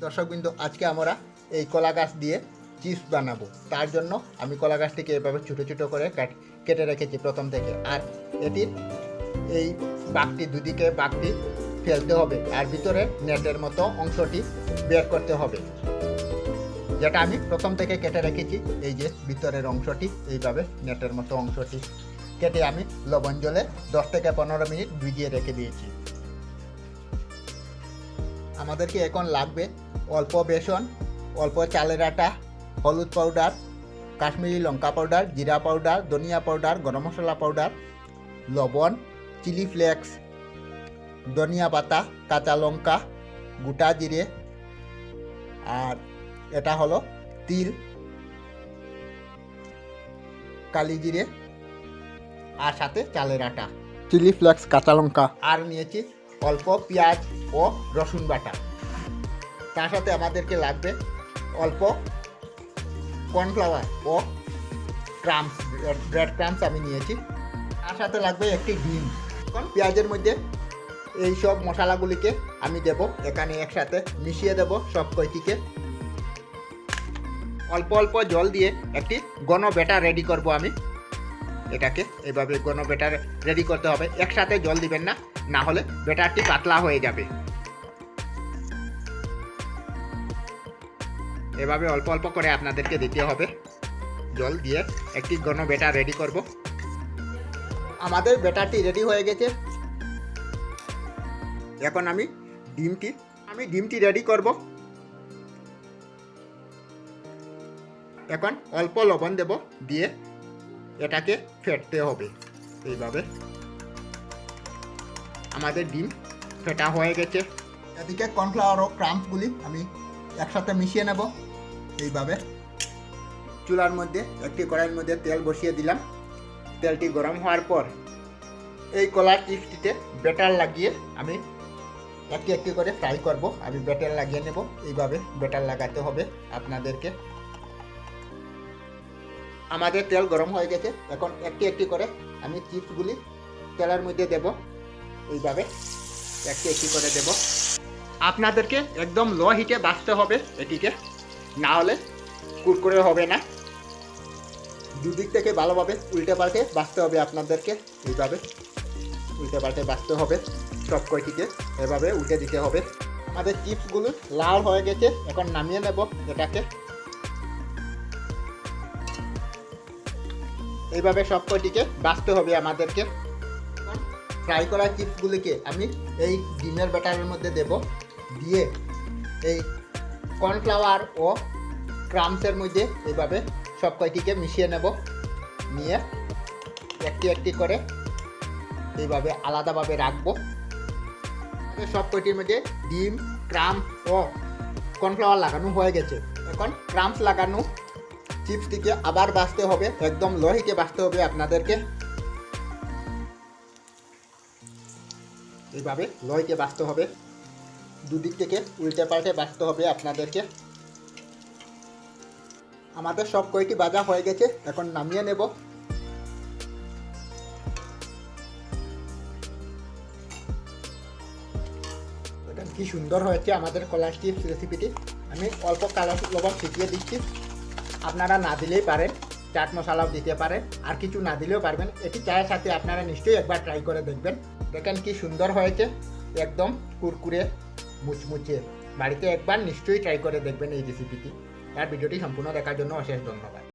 দর্শকবৃন্দ, আজকে আমরা এই কলা গাছ দিয়ে চিপস বানাবো। তার জন্য আমি কলা গাছটিকে এভাবে ছোটো ছোটো করে কাট- রেখেছি প্রথম থেকে। আর এটির এই বাঘটি দুদিকে বাঘটি ফেলতে হবে। আর ভিতরে নেটের মতো অংশটি বের করতে হবে। যেটা আমি প্রথম থেকে কেটে রেখেছি, এই যে ভিতরের অংশটি, এইভাবে নেটের মতো অংশটি কেটে আমি লবণ জলে দশ থেকে পনেরো মিনিট ভিজিয়ে রেখে দিয়েছি। আমাদেরকে এখন লাগবে অল্প বেসন অল্প চালের আটা হলুদ পাউডার কাশ্মীরি লঙ্কা পাউডার জিরা পাউডার ধনিয়া পাউডার গরম মশলা পাউডার লবণ চিলি ফ্লেক্স ধনিয়া পাতা কাঁচা লঙ্কা গোটা জিরে আর এটা হলো তিল কালি জিরে আর সাথে চালের আটা। চিলি ফ্লেক্স কাঁচা লঙ্কা। আর নিয়েছি অল্প পেঁয়াজ ও রসুন বাটা। তার সাথে আমাদেরকে লাগবে অল্প কর্নফ্লাওয়ার ও ক্রামস, ব্রেড ক্রামস আমি নিয়েছি। তার সাথে লাগবে একটি ডিম। এখন পেঁয়াজের মধ্যে এই সব মশলাগুলিকে আমি দেব। এখানে একসাথে মিশিয়ে দেব সব কয়টিকে। অল্প অল্প জল দিয়ে একটি ঘন ব্যাটার রেডি করব আমি। এটাকে। এভাবে ঘন ব্যাটার রেডি করতে হবে। একসাথে জল দিবেন না না হলে ব্যাটারটি পাতলা হয়ে যাবে। এভাবে অল্প অল্প করে আপনাদেরকে দিতে হবে। জল দিয়ে একটি ঘন ব্যাটার রেডি করব। আমাদের ব্যাটারটি রেডি হয়ে গেছে। এখন আমি ডিমটি আমি ডিমটি রেডি করব। এখন অল্প লবণ দেব দিয়ে এটাকে ফেটতে হবে। এইভাবে। আমাদের ডিম ফেটা হয়ে গেছে। এদিকে কর্নফ্লাওয়ার ও ক্রাম্পগুলি আমি একসাথে মিশিয়ে নেব। এইভাবে। চুলার মধ্যে, একটি কড়াইয়ের মধ্যে তেল বসিয়ে দিলাম। তেলটি গরম হওয়ার পর এই কলার চিপসটিতে ব্যাটার লাগিয়ে আমি একটি একটি করে ফ্রাই করব। আমি ব্যাটার লাগিয়ে নেব। এইভাবে ব্যাটার লাগাতে হবে আপনাদেরকে। আমাদের তেল গরম হয়ে গেছে। এখন একটি একটি করে আমি চিপসগুলি তেলের মধ্যে দেব। এইভাবে একটি একটি করে দেব। আপনাদেরকে একদম লো হিটে বাঁচতে হবে এটিকে। না হলে কুরকুরে হবে না। দুদিক থেকে ভালোভাবে উল্টে পাল্টে বাঁচতে হবে আপনাদেরকে। এইভাবে উল্টে পাল্টে বাঁচতে হবে সব কয়টিকে। এভাবে উল্টে দিতে হবে। আমাদের চিপসগুলো লাল হয়ে গেছে। এখন নামিয়ে নেব এটাকে। এইভাবে সব কয়টিকে বাঁচতে হবে আমাদেরকে। ফ্রাই করা চিপসগুলিকে আমি এই ডিমের ব্যাটারের মধ্যে দেব। দিয়ে এই কর্নফ্লাওয়ার ও ক্রামসের মধ্যে এইভাবে সব কয়টিকে মিশিয়ে নেব। নিয়ে একটি একটি করে এইভাবে আলাদাভাবে রাখব। সব কয়টির মধ্যে ডিম ক্রাম ও কর্নফ্লাওয়ার লাগানো হয়ে গেছে। এখন ক্রামস লাগানো চিপসটিকে আবার বাঁচতে হবে, একদম লো হিটে বাঁচতে হবে আপনাদেরকে। এইভাবে লো হিটে বাঁচতে হবে। দুদিক থেকে উল্টে পাল্টে বাঁচতে হবে আপনাদেরকে। আমাদের সব কয়টি বাজা হয়ে গেছে, এখন নামিয়ে নেব। কি সুন্দর হয়েছে আমাদের কলার চিপস রেসিপিটি আমি অল্প কালার লবণ ছিটিয়ে দিচ্ছি। আপনারা না দিলেই পারেন, চাট মশলাও দিতে পারেন, আর কিছু না দিলেও পারবেন। এটি চায়ের সাথে আপনারা নিশ্চয়ই একবার ট্রাই করে দেখবেন। দেখেন কি সুন্দর হয়েছে, একদম কুরকুরে, মুচমুচে। বাড়িতে একবার নিশ্চয়ই ট্রাই করে দেখবেন এই রেসিপিটি তার ভিডিওটি সম্পূর্ণ দেখার জন্য অশেষ ধন্যবাদ।